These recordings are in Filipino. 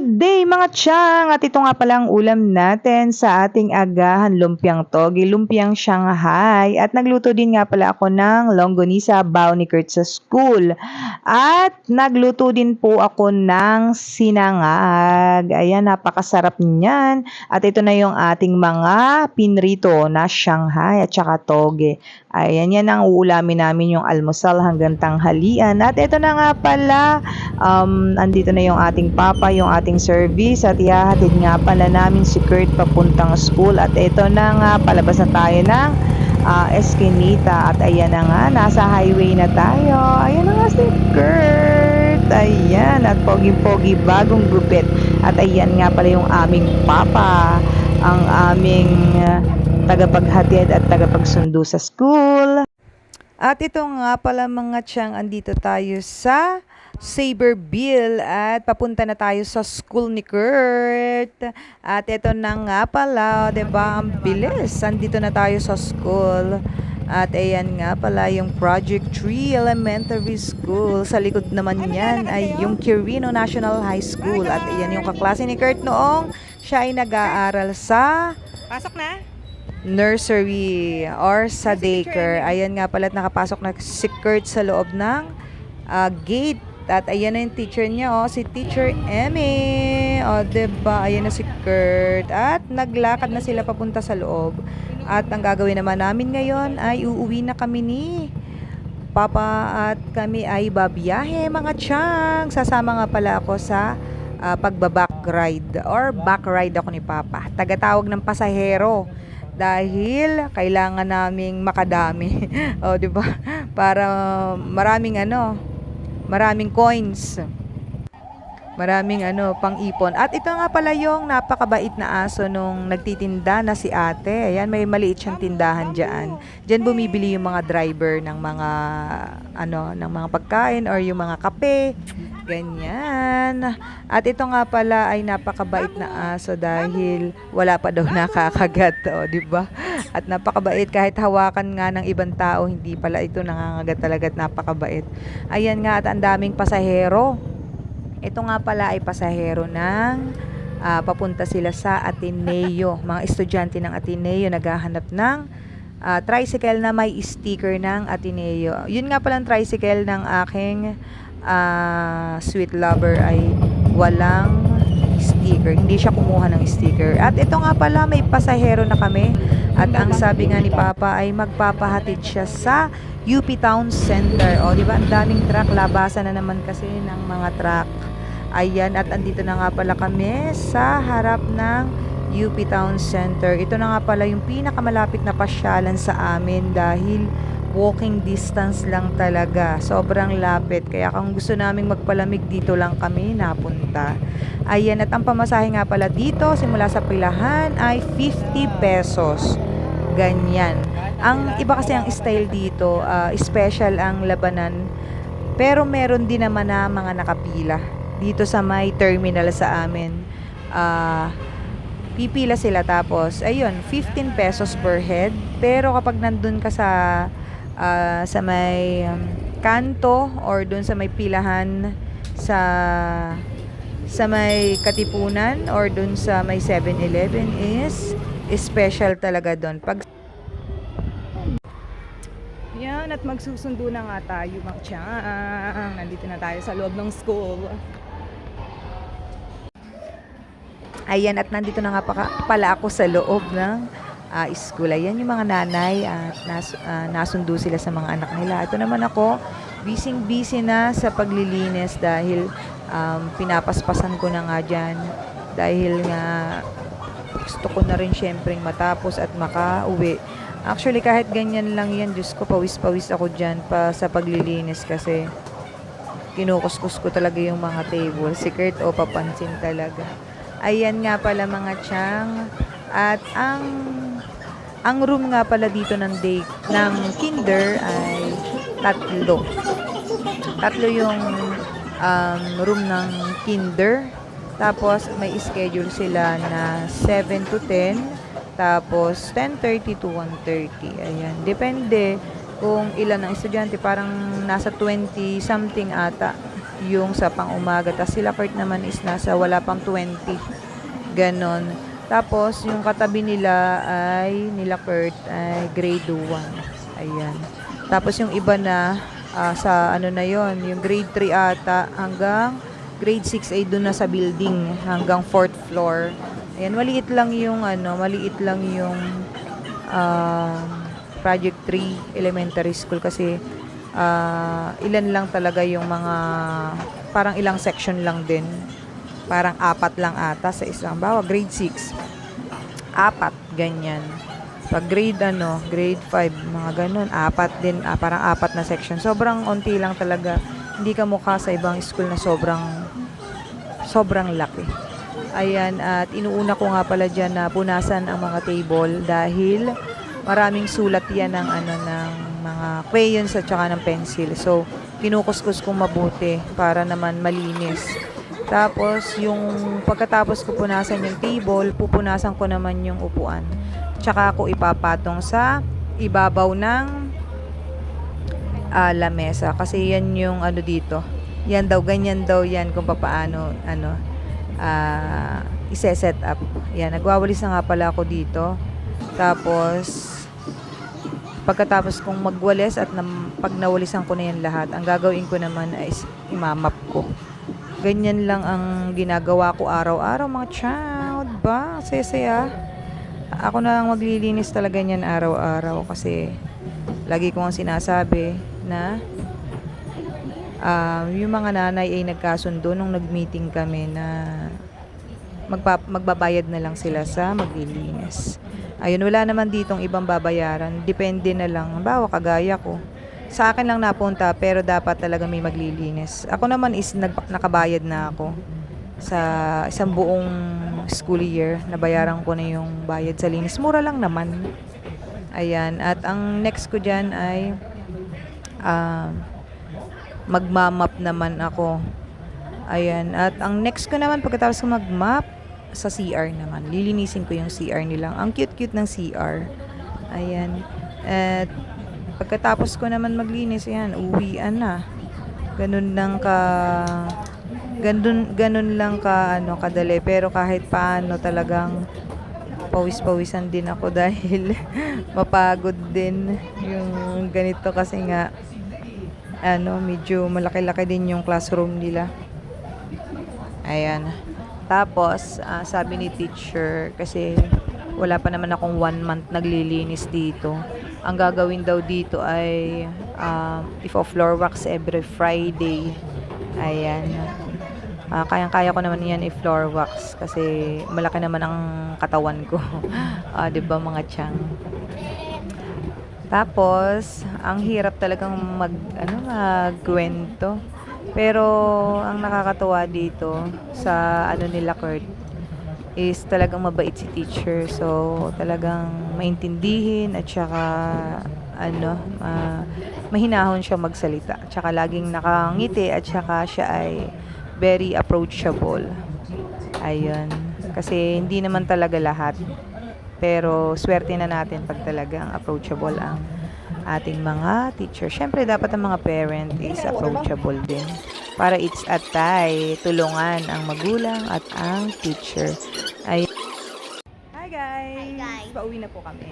Good day mga tiyang! At ito nga pala ang ulam natin sa ating agahan lumpiang togi, lumpiang Shanghai. At nagluto din nga pala ako ng longganisa bao ni Kurt sa school. At nagluto din po ako ng sinangag. Ayan, napakasarap niyan. At ito na yung ating mga pinrito na Shanghai at saka toge. Ayan, yan ang uulamin namin yung almusal hanggang tanghalian. At ito na nga pala, um, andito na yung ating papa, yung ating service at ihahatid nga pala namin si Kurt papuntang school. At ito na nga, palabas na tayo ng uh, Eskinita. At ayan na nga, nasa highway na tayo. Ayan na nga si Kurt. Ayan, at pogi-pogi bagong gupit. At ayan nga pala yung aming papa, ang aming uh, tagapaghatid at tagapagsundo sa school. At ito nga pala mga tiyang, andito tayo sa Saberville at papunta na tayo sa school ni Kurt. At ito na nga pala, ba? Ang bilis. Andito na tayo sa school. At ayan nga pala yung Project 3 Elementary School. Sa likod naman niyan ay yung Quirino National High School. At ayan yung kaklase ni Kurt noong siya ay nag-aaral sa Pasok na? Nursery or sa daycare. Ayan nga pala at nakapasok na si Kurt sa loob ng ah, gate. At ayan na yung teacher niya, oh, si Teacher Emmy. O, oh, diba? Ayan na si Kurt. At naglakad na sila papunta sa loob. At ang gagawin naman namin ngayon ay uuwi na kami ni Papa at kami ay babiyahe mga tiyang. Sasama nga pala ako sa ah, pagbaback ride or back ride ako ni Papa. Tagatawag ng pasahero dahil kailangan naming makadami. o, di ba? Para maraming ano, maraming coins. Maraming ano, pang-ipon. At ito nga pala yung napakabait na aso nung nagtitinda na si ate. Ayan, may maliit siyang tindahan dyan. Diyan bumibili yung mga driver ng mga, ano, ng mga pagkain or yung mga kape. Ganyan. At ito nga pala ay napakabait na aso dahil wala pa daw nakakagat, o, di ba? At napakabait kahit hawakan nga ng ibang tao, hindi pala ito nangangagat talaga at napakabait. Ayan nga at ang daming pasahero. Ito nga pala ay pasahero ng ah, papunta sila sa Ateneo. Mga estudyante ng Ateneo naghahanap ng ah, tricycle na may sticker ng Ateneo. Yun nga pala ang tricycle ng aking ah, sweet lover ay walang sticker. Hindi siya kumuha ng sticker. At ito nga pala, may pasahero na kami. At ang sabi nga ni Papa ay magpapahatid siya sa UP Town Center. O, di ba? Ang daming truck. Labasan na naman kasi ng mga truck. Ayan, at andito na nga pala kami sa harap ng UP Town Center. Ito na nga pala yung pinakamalapit na pasyalan sa amin dahil walking distance lang talaga. Sobrang lapit. Kaya kung gusto naming magpalamig dito lang kami napunta. Ayan, at ang pamasahe nga pala dito simula sa pilahan ay 50 pesos. Ganyan. Ang iba kasi ang style dito, ah, special ang labanan. Pero meron din naman na mga nakapila. Dito sa may terminal sa amin. Ah, pipila sila tapos ayun 15 pesos per head pero kapag nandun ka sa ah, sa may um, kanto or dun sa may pilahan sa sa may Katipunan or dun sa may 7-Eleven is special talaga doon. Pag Yan, at magsusundo na nga tayo mga tiyang. Nandito na tayo sa loob ng school. Ayan, at nandito na nga pa, pala ako sa loob ng ah, school. Ayan yung mga nanay at nas, ah, nasundo sila sa mga anak nila. Ito naman ako, busy-busy na sa paglilinis dahil um, pinapaspasan ko na nga dyan. Dahil nga gusto ko na rin syempreng matapos at makauwi. Actually, kahit ganyan lang yan, Diyos ko, pawis-pawis ako dyan pa sa paglilinis kasi kinukuskus ko talaga yung mga table. Si Kurt, o papansin talaga. Ayan nga pala mga tiyang. At ang ang room nga pala dito ng day ng kinder ay tatlo. Tatlo yung um, room ng kinder. Tapos may schedule sila na 7 to 10. Tapos 10:30 to 1:30. Ayan. Depende kung ilan ang estudyante. Parang nasa 20 something ata yung sa pang-umaga. Tapos sila Kurt naman is nasa wala pang 20. Ganon. Tapos, yung katabi nila ay, nila Kurt, ay grade 1. Ayan. Tapos, yung iba na, ah, sa ano na yon yung grade 3 ata, hanggang grade 6 ay doon na sa building, hanggang 4th floor. Ayan, maliit lang yung, ano, maliit lang yung, ah, Project 3 Elementary School kasi, ah, ilan lang talaga yung mga, parang ilang section lang din. Parang apat lang ata sa isang bawa grade 6 apat ganyan. Pag grade ano grade 5 mga ganun. Apat din ah, parang apat na section. Sobrang onti lang talaga. Hindi ka mukha sa ibang school na sobrang sobrang laki. Ayan at inuuna ko nga pala dyan na punasan ang mga table dahil maraming sulat yan ng ano ng mga crayons at saka ng pencil so kinukuskus kong mabuti para naman malinis tapos, yung pagkatapos ko punasan yung table, pupunasan ko naman yung upuan. Tsaka ako ipapatong sa ibabaw ng ah, lamesa. Kasi yan yung ano dito. Yan daw, ganyan daw yan kung papaano, ano, ah, ise-set up. Yan, nagwawalis na nga pala ako dito. Tapos, pagkatapos kong magwalis at nam, pag nawalisan ko na yan lahat, ang gagawin ko naman ay imamap ko. Ganyan lang ang ginagawa ko araw-araw mga child ba? Saya-saya. Ako na lang maglilinis talaga niyan araw-araw kasi lagi ko ang sinasabi na ah, yung mga nanay ay nagkasundo nung nag-meeting kami na magpa- magbabayad na lang sila sa maglilinis. Ayun, wala naman ditong ibang babayaran. Depende na lang. Bawa, kagaya ko sa akin lang napunta pero dapat talaga may maglilinis. Ako naman is nag, nakabayad na ako sa isang buong school year. Nabayaran ko na yung bayad sa linis. Mura lang naman. Ayan. At ang next ko dyan ay ah, magmamap naman ako. Ayan. At ang next ko naman pagkatapos ko magmap sa CR naman. Lilinisin ko yung CR nilang. Ang cute-cute ng CR. Ayan. At Pagkatapos ko naman maglinis, yan, uwian na. Ganun lang ka ganun ganun lang ka ano kadali pero kahit paano talagang pawis-pawisan din ako dahil mapagod din yung ganito kasi nga ano medyo malaki-laki din yung classroom nila ayan tapos ah, sabi ni teacher kasi wala pa naman akong one month naglilinis dito ang gagawin daw dito ay um, if floor wax every Friday. Ayan. Ah, kayang-kaya ko naman yan if floor wax kasi malaki naman ang katawan ko. 'di ba mga chang? Tapos, ang hirap talagang mag ano magkwento. Pero ang nakakatuwa dito sa ano nila Kurt is talagang mabait si teacher. So, talagang maintindihin at saka ano, ah, mahinahon siya magsalita. Tsaka laging nakangiti at saka siya ay very approachable. Ayun. Kasi hindi naman talaga lahat. Pero swerte na natin pag talagang approachable ang ating mga teacher. Siyempre, dapat ang mga parent is approachable din. Para it's at tay, tulungan ang magulang at ang teacher. Ay Hi guys! Hi, guys. Pauwi na po kami.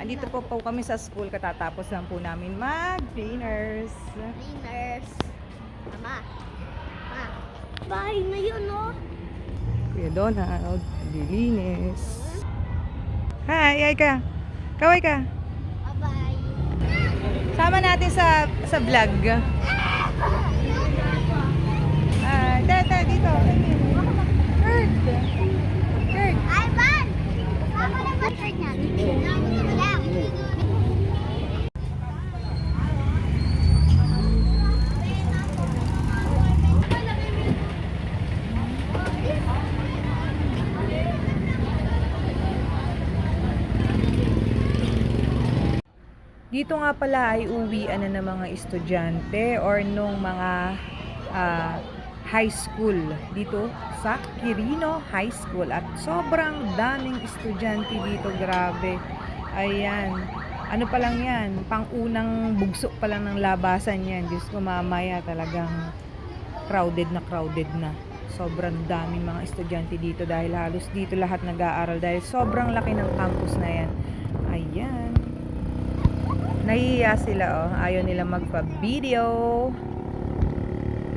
Andito po po kami sa school katatapos lang po namin mag-dinners. Cleaners. Mama. Ma. Bahay na yun, oh. Kuya Donald, dilinis. Hi, ay ka. Kaway ka. Sama natin sa sa vlog. Ah, dito, dito. Kurt. Kurt. Ay, Van! Sama na ba shirt niyan? Wala. Dito nga pala ay uwian na ng mga estudyante or nung mga ah, high school dito sa Quirino High School at sobrang daming estudyante dito grabe ayan ano pa lang yan pang unang bugso pa lang ng labasan yan Diyos ko mamaya talagang crowded na crowded na. Sobrang daming mga estudyante dito dahil halos dito lahat nag-aaral dahil sobrang laki ng campus na yan. Ayan. Nahihiya sila oh. Ayaw nila magpa-video.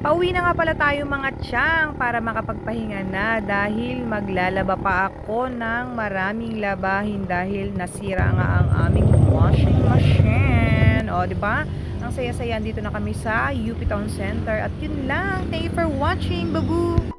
Pauwi na nga pala tayo mga tiyang para makapagpahinga na dahil maglalaba pa ako ng maraming labahin dahil nasira nga ang aming washing machine. O, di ba? Ang saya-saya dito na kami sa UP Town Center at yun lang. Thank you for watching. Babu!